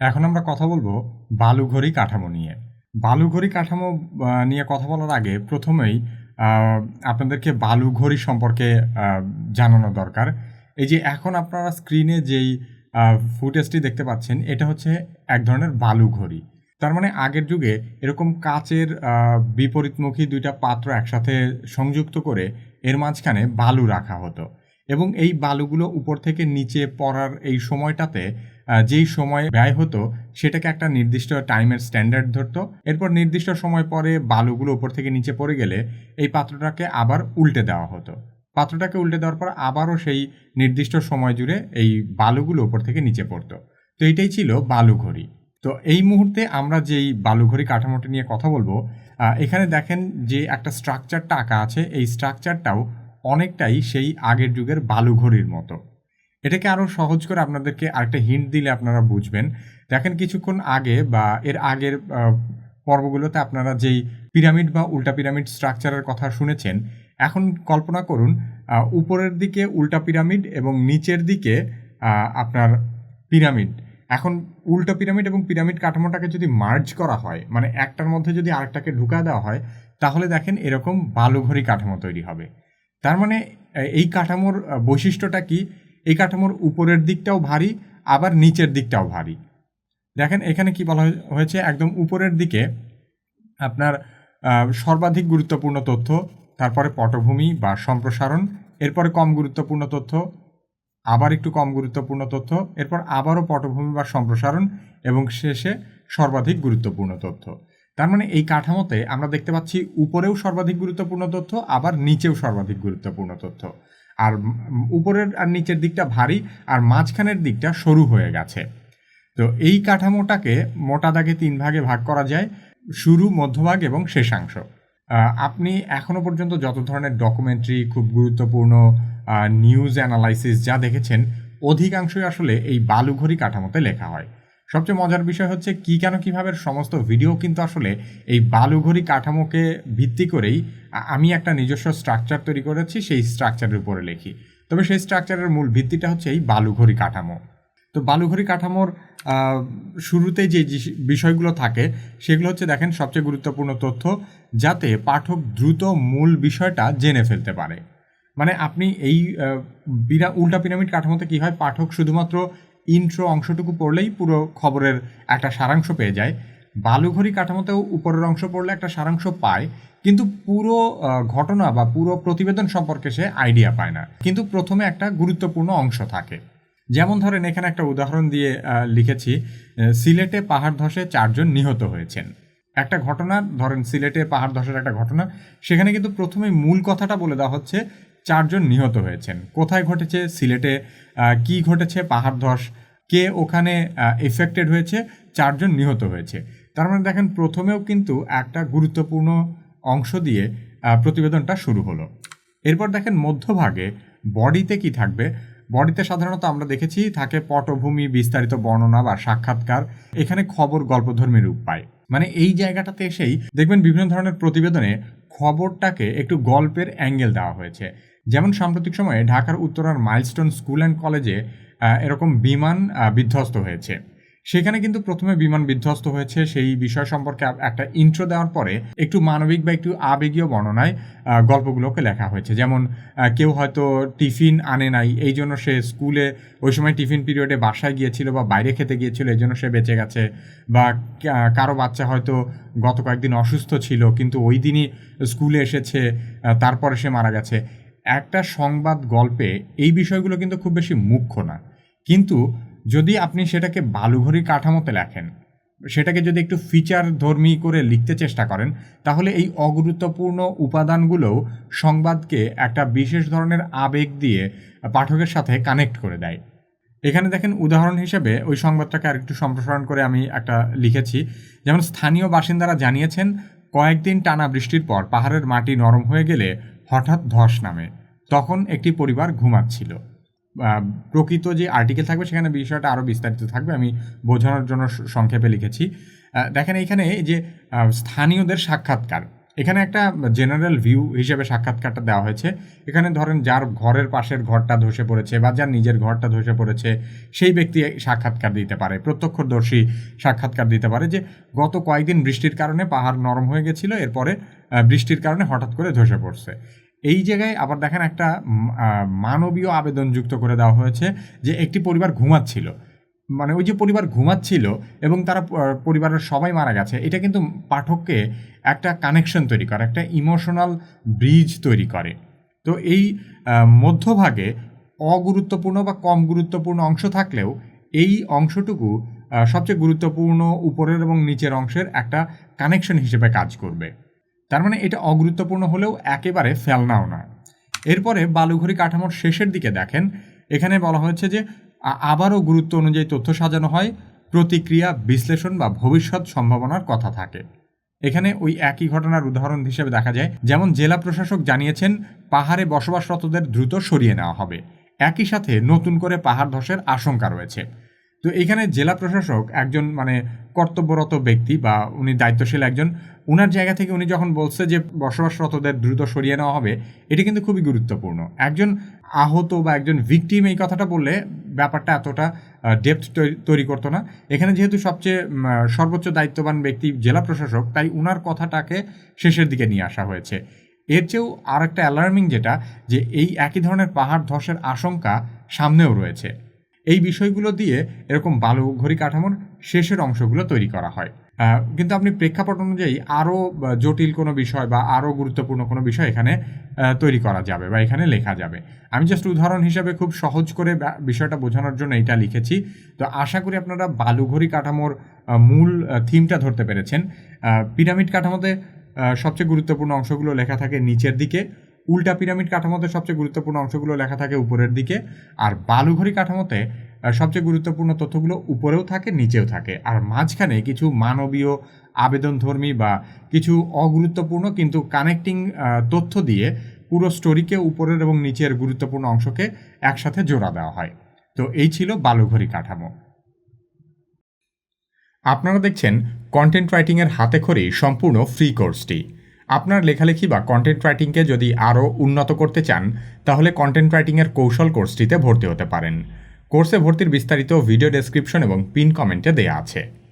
এখন আমরা কথা বলব বালুঘড়ি কাঠামো নিয়ে। বালুঘড়ি কাঠামো নিয়ে কথা বলার আগে প্রথমেই আপনাদেরকে বালুঘড়ি সম্পর্কে জানানো দরকার। এই যে এখন আপনারা স্ক্রিনে যেই ফুটেজটি দেখতে পাচ্ছেন, এটা হচ্ছে এক ধরনের বালুঘড়ি। তার মানে আগের যুগে এরকম কাচের বিপরীতমুখী দুইটা পাত্র একসাথে সংযুক্ত করে এর মাঝখানে বালু রাখা হতো। এবং এই বালুগুলো উপর থেকে নিচে পড়ার এই সময়টাতে যেই সময় ব্যয় হতো, সেটাকে একটা নির্দিষ্ট টাইমের স্ট্যান্ডার্ড ধরতো। এরপর নির্দিষ্ট সময় পরে বালুগুলো উপর থেকে নিচে পড়ে গেলে, এই পাত্রটাকে আবার উল্টে দেওয়া হতো। পাত্রটাকে উল্টে দেওয়ার পর আবারও সেই নির্দিষ্ট সময় জুড়ে এই বালুগুলো উপর থেকে নিচে পড়তো। তো এইটাই ছিল বালুঘড়ি। তো এই মুহূর্তে আমরা যেই বালুঘড়ি কাঠামোটা নিয়ে কথা বলব এখানে দেখেন যে একটা স্ট্রাকচারটা আঁকা আছে। এই স্ট্রাকচারটাও অনেকটাই সেই আগের যুগের বালুঘড়ির মতো। এটাকে আরও সহজ করে আপনাদেরকে আরেকটা হিন্ট দিলে আপনারা বুঝবেন। দেখেন কিছুক্ষণ আগে বা এর আগের পর্বগুলোতে আপনারা যেই পিরামিড বা উল্টা পিরামিড স্ট্রাকচারের কথা শুনেছেন, এখন কল্পনা করুন উপরের দিকে উল্টা পিরামিড এবং নিচের দিকে আপনার পিরামিড। এখন উল্টো পিরামিড এবং পিরামিড কাঠামোটাকে যদি মার্জ করা হয় মানে একটার মধ্যে যদি আরেকটাকে ঢুকা দেওয়া হয়, তাহলে দেখেন এরকম বালুঘড়ি কাঠামো তৈরি হবে। তার মানে এই কাঠামোর বৈশিষ্ট্যটা কি? এই কাঠামোর উপরের দিকটাও ভারী, আবার নিচের দিকটাও ভারী। দেখেন, এখানে কি বলা হয়েছে? একদম উপরের দিকে আপনার সর্বাধিক গুরুত্বপূর্ণ তথ্য, তারপরে পটভূমি বা সম্প্রসারণ, এরপরে কম গুরুত্বপূর্ণ তথ্য, আবার একটু কম গুরুত্বপূর্ণ তথ্য, এরপর আবারও পটভূমি বা সম্প্রসারণ, এবং শেষে সর্বাধিক গুরুত্বপূর্ণ তথ্য। তার মানে এই কাঠামোতে আমরা দেখতে পাচ্ছি উপরেও সর্বাধিক গুরুত্বপূর্ণ তথ্য, আবার নিচেও সর্বাধিক গুরুত্বপূর্ণ তথ্য। আর উপরের আর নিচের দিকটা ভারী, আর মাঝখানের দিকটা সরু হয়ে গেছে। তো এই কাঠামোটাকে মোটা দাগে তিন ভাগে ভাগ করা যায়, শুরু, মধ্যভাগ এবং শেষাংশ। আপনি এখনও পর্যন্ত যত ধরনের ডকুমেন্টারি খুব গুরুত্বপূর্ণ নিউজ অ্যানালাইসিস যা দেখেছেন, অধিকাংশই আসলে এই বালুঘড়ি কাঠামোতে লেখা হয়। সবচেয়ে মজার বিষয় হচ্ছে কি, কেন, কীভাবে সমস্ত ভিডিও কিন্তু আসলে এই বালুঘড়ি কাঠামোকে ভিত্তি করেই আমি একটা নিজস্ব স্ট্রাকচার তৈরি করেছি, সেই স্ট্রাকচারের উপরে লিখি। তবে সেই স্ট্রাকচারের মূল ভিত্তিটা হচ্ছে এই বালুঘড়ি কাঠামো। তো বালুঘড়ি কাঠামোর শুরুতে যে বিষয়গুলো থাকে, সেগুলো হচ্ছে দেখেন সবচেয়ে গুরুত্বপূর্ণ তথ্য, যাতে পাঠক দ্রুত মূল বিষয়টা জেনে ফেলতে পারে। মানে আপনি এই বিরা, উল্টা পিরামিড কাঠামোতে কী হয় পাঠক শুধুমাত্র ইন্ট্রো অংশটুকু পড়লেই পুরো খবরের একটা সারাংশ পেয়ে যায়। বালুঘড়ি কাঠামোতেও উপরের অংশ পড়লে একটা সারাংশ পায়, কিন্তু পুরো ঘটনা বা পুরো প্রতিবেদন সম্পর্কে সে আইডিয়া পায় না। কিন্তু প্রথমে একটা গুরুত্বপূর্ণ অংশ থাকে। যেমন ধরেন, এখানে একটা উদাহরণ দিয়ে লিখেছি সিলেটে পাহাড় ধসে চারজন নিহত হয়েছেন। একটা ঘটনা, ধরেন সিলেটে পাহাড় ধসের একটা ঘটনা, সেখানে কিন্তু প্রথমে মূল কথাটা বলে দেওয়া হচ্ছে চারজন নিহত হয়েছেন। কোথায় ঘটেছে, সিলেটে কি ঘটেছে, পাহাড় ধস, কে ওখানে এফেক্টেড হয়েছে, চারজন নিহত হয়েছে। তার মানে দেখেন, প্রথমেও কিন্তু একটা গুরুত্বপূর্ণ অংশ দিয়ে প্রতিবেদনটা শুরু হলো। এরপর দেখেন, মধ্যভাগে বডিতে কি থাকবে? বডিতে সাধারণত আমরা দেখেছি, থাকে পটভূমি, বিস্তারিত বর্ণনা বা সাক্ষাৎকার। এখানে খবর গল্পধর্মী রূপ পায়। মানে এই জায়গাটাতে এসেই দেখবেন, বিভিন্ন ধরনের প্রতিবেদনে খবরটাকে একটু গল্পের অ্যাঙ্গেল দেওয়া হয়েছে। যেমন সাম্প্রতিক সময়ে ঢাকার উত্তরার মাইলস্টোন স্কুল অ্যান্ড কলেজে এরকম বিমান বিধ্বস্ত হয়েছে। সেখানে কিন্তু প্রথমে বিমান বিধ্বস্ত হয়েছে। সেই বিষয় সম্পর্কে একটা ইন্ট্রো দেওয়ার পরে একটু মানবিক বা একটু আবেগীয় বর্ণনায় গল্পগুলোকে লেখা হয়েছে। যেমন কেউ হয়তো টিফিন আনে নাই, এই জন্য সে স্কুলে, ওই সময় টিফিন পিরিয়ডে বাসায় গিয়েছিল বা বাইরে খেতে গিয়েছিল, এই জন্য সে বেঁচে গেছে। বা কারও বাচ্চা হয়তো গত কয়েকদিন অসুস্থ ছিল, কিন্তু ওই দিনই স্কুলে এসেছে তারপরে সে মারা গেছে। একটা সংবাদ গল্পে এই বিষয়গুলো কিন্তু খুব বেশি মুখ্য না। কিন্তু যদি আপনি সেটাকে বালুঘড়ি কাঠামোতে লেখেন, সেটাকে যদি একটু ফিচার ধর্মী করে লিখতে চেষ্টা করেন, তাহলে এই অগুরুত্বপূর্ণ উপাদানগুলোও সংবাদকে একটা বিশেষ ধরনের আবেগ দিয়ে পাঠকের সাথে কানেক্ট করে দেয়। এখানে দেখেন উদাহরণ হিসেবে ওই সংবাদটাকে আরেকটু সম্প্রসারণ করে আমি একটা লিখেছি। যেমন স্থানীয় বাসিন্দারা জানিয়েছেন, কয়েকদিন টানা বৃষ্টির পর পাহাড়ের মাটি নরম হয়ে গেলে হঠাৎ ধস নামে। তখন একটি পরিবার ঘুমাচ্ছিল। প্রকৃত যে আর্টিকেল থাকবে সেখানে বিষয়টা আরও বিস্তারিত থাকবে, আমি বোঝানোর জন্য সংক্ষেপে লিখেছি। দেখেন এইখানে এই যে স্থানীয়দের সাক্ষাৎকার। এখানে একটা জেনারেল ভিউ হিসেবে সাক্ষাৎকারটা দেওয়া হয়েছে। এখানে ধরেন যার ঘরের পাশের ঘরটা ধসে পড়েছে বা যার নিজের ঘরটা ধসে পড়েছে, সেই ব্যক্তি সাক্ষাৎকার দিতে পারে, প্রত্যক্ষদর্শী সাক্ষাৎকার দিতে পারে যে গত কয়েকদিন বৃষ্টির কারণে পাহাড় নরম হয়ে গেছিল, এরপরে বৃষ্টির কারণে হঠাৎ করে ধসে পড়ছে। এই জায়গায় আবার দেখেন একটা মানবীয় আবেদন যুক্ত করে দেওয়া হয়েছে যে একটি পরিবার ঘুমাচ্ছিল। মানে ওই যে পরিবার ঘুমাচ্ছিল এবং তারা পরিবারের সবাই মারা গেছে, এটা কিন্তু পাঠককে একটা কানেকশন তৈরি করে, একটা ইমোশনাল ব্রিজ তৈরি করে। তো এই মধ্যভাগে অগুরুত্বপূর্ণ বা কম গুরুত্বপূর্ণ অংশ থাকলেও এই অংশটুকু সবচেয়ে গুরুত্বপূর্ণ উপরের এবং নিচের অংশের একটা কানেকশন হিসেবে কাজ করবে। তার মানে এটা অগুরুত্বপূর্ণ হলেও একেবারে ফেলনাও না এরপরে বালুঘড়ি কাঠামোর শেষের দিকে দেখেন, এখানে বলা হয়েছে যে আবারও গুরুত্ব অনুযায়ী তথ্য সাজানো হয়, প্রতিক্রিয়া, বিশ্লেষণ বা ভবিষ্যৎ সম্ভাবনার কথা থাকে। এখানে ওই একই ঘটনার উদাহরণ হিসেবে দেখা যায়, যেমন জেলা প্রশাসক জানিয়েছেন, পাহাড়ে বসবাসরতদের দ্রুত সরিয়ে নেওয়া হবে। একই সাথে নতুন করে পাহাড় ধসের আশঙ্কা রয়েছে। তো এখানে জেলা প্রশাসক একজন মানে কর্তব্যরত ব্যক্তি বা উনি দায়িত্বশীল একজন, উনার জায়গা থেকে উনি যখন বলছে যে বসবাসরতদের দ্রুত সরিয়ে নেওয়া হবে, এটি কিন্তু খুবই গুরুত্বপূর্ণ। একজন আহত বা একজন ভিকটিম এই কথাটা বললে ব্যাপারটা এতটা ডেপথ তৈরি করতো না। এখানে যেহেতু সবচেয়ে সর্বোচ্চ দায়িত্ববান ব্যক্তি জেলা প্রশাসক, তাই উনার কথাটাকে শেষের দিকে নিয়ে আসা হয়েছে। এর চেয়েও আর একটা অ্যালার্মিং যেটা, যে এই একই ধরনের পাহাড় ধসের আশঙ্কা সামনেও রয়েছে। এই বিষয়গুলো দিয়ে এরকম বালু ঘড়ি কাঠামোর শেষের অংশগুলো তৈরি করা হয়। কিন্তু আপনি প্রেক্ষাপট অনুযায়ী আরও জটিল কোনো বিষয় বা আরও গুরুত্বপূর্ণ কোনো বিষয় এখানে তৈরি করা যাবে বা এখানে লেখা যাবে। আমি জাস্ট উদাহরণ হিসাবে খুব সহজ করে বিষয়টা বোঝানোর জন্য এটা লিখেছি। তো আশা করি আপনারা বালুঘড়ি কাঠামোর মূল থিমটা ধরতে পেরেছেন। পিরামিড কাঠামোতে সবচেয়ে গুরুত্বপূর্ণ অংশগুলো লেখা থাকে নিচের দিকে। উল্টা পিরামিড কাঠামোতে সবচেয়ে গুরুত্বপূর্ণ অংশগুলো লেখা থাকে উপরের দিকে। আর বালুঘড়ি কাঠামোতে সবচেয়ে গুরুত্বপূর্ণ তথ্যগুলো উপরেও থাকে, নিচেও থাকে। আর মাঝখানে কিছু মানবীয় আবেদনধর্মী বা কিছু অগুরুত্বপূর্ণ কিন্তু কানেক্টিং তথ্য দিয়ে পুরো স্টোরিকে উপরের এবং নিচের গুরুত্বপূর্ণ অংশকে একসাথে জোড়া দেওয়া হয়। তো এই ছিল বালুঘড়ি কাঠামো। আপনারা দেখছেন কন্টেন্ট রাইটিংয়ের হাতে খড়ি সম্পূর্ণ ফ্রি কোর্সটি আপনার লেখালেখি বা কন্টেন্ট রাইটিংকে যদি আরও উন্নত করতে চান, তাহলে কন্টেন্ট রাইটিংয়ের কৌশল কোর্সটিতে ভর্তি হতে পারেন। কোর্সে ভর্তির বিস্তারিত ভিডিও ডেসক্রিপশন এবং পিন কমেন্টে দেয়া আছে।